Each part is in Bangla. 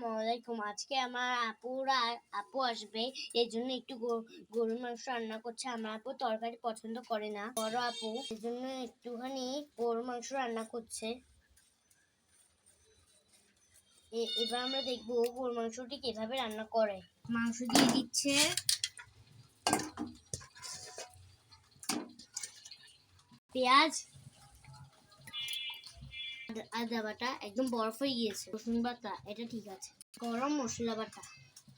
আসসালামু আজকে আমার আপুরা আপু আসবে এর জন্য একটু গরুর মাংস রান্না করছে। আমার আপু তরকারি পছন্দ করে না। বড় আপু এর জন্য একটুখানি গরুর মাংস রান্না করছে। এবার আমরা দেখব গরুর মাংসটি কীভাবে রান্না করে। মাংস দিয়ে দিচ্ছে। পেঁয়াজ আদা- বাটা একদম বরফ হয়ে গিয়েছে। রসুন বাটা, এটা ঠিক আছে। গরম মশলা বাটা।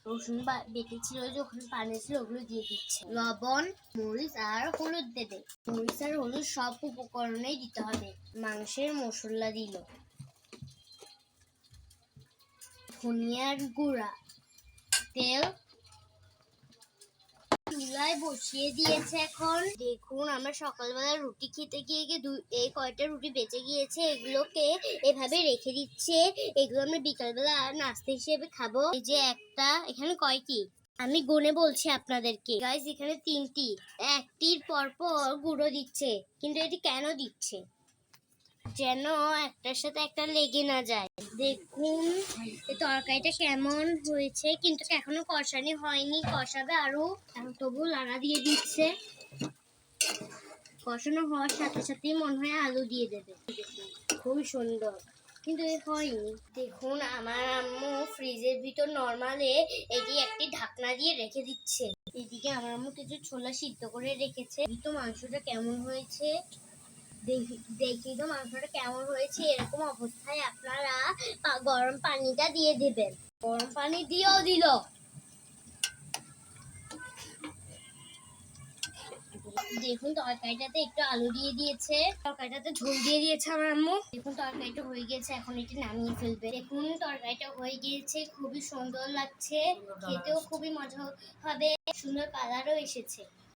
রসুন বা- বেটেছিল যে ওখানে পানি ছিল, ওগুলো দিয়ে দিচ্ছে। লবণ, মরিচ আর হলুদ দেবে মরিচ আর হলুদ সব উপকরণেই দিতে হবে। মাংসের মশলা দিল। ধনিয়ার গুঁড়া, তেল চুলায় বসিয়ে দিয়েছে এখন। দেখুন, আমরা সকালবেলা রুটি খেতে গিয়ে গিয়ে এই কয়টা রুটি বেঁচে গিয়েছে, এগুলোকে এভাবে রেখে দিচ্ছে। এগুলো আমরা বিকালবেলা নাস্তা হিসেবে খাব। এই যে একটা, এখানে কয়টি? আমি গুনে বলছি আপনাদেরকে। গাইস এখানে তিনটি। একটির পর পর গুঁড়ো দিচ্ছে, কিন্তু এটি কেন দিচ্ছে? যেন একটার সাথে একটা লেগে না যায়। দেখুন, এই তরকারিটা কেমন হয়েছে, কিন্তু এখনও কষানি হয়নি, কষাবে আরও তবু লাগা দিয়ে দিচ্ছে। কষানো হওয়ার সাথে সাথেই মনে হয় আলু দিয়ে দেবে। খুবই সুন্দর, কিন্তু হয়নি। দেখুন, আমার আম্মু ফ্রিজের ভিতর নর্মালে এটি একটি ঢাকনা দিয়ে রেখে দিচ্ছে। এদিকে আমার আম্মু কিছু ছোলা সিদ্ধ করে রেখেছে। তো মাংসটা কেমন হয়েছে? দেখি তো মাংসটা কেমন হয়েছে এরকম অবস্থায় আপনারা গরম পানিটা দিয়ে দেবেন। গরম পানি দিয়েও দিল। দেখুন তরকারিটাতে একটু আলু দিয়ে দিয়েছে। তরকারিটাতে ঝোল দিয়ে দিয়েছে আমার আম্মু। দেখুন তরকারিটা হয়ে গিয়েছে এখন এটি নামিয়ে ফেলবে। দেখুন তরকারিটা হয়ে গিয়েছে খুবই সুন্দর লাগছে। খেতেও খুবই মজা হবে। সুন্দর কালারও এসেছে।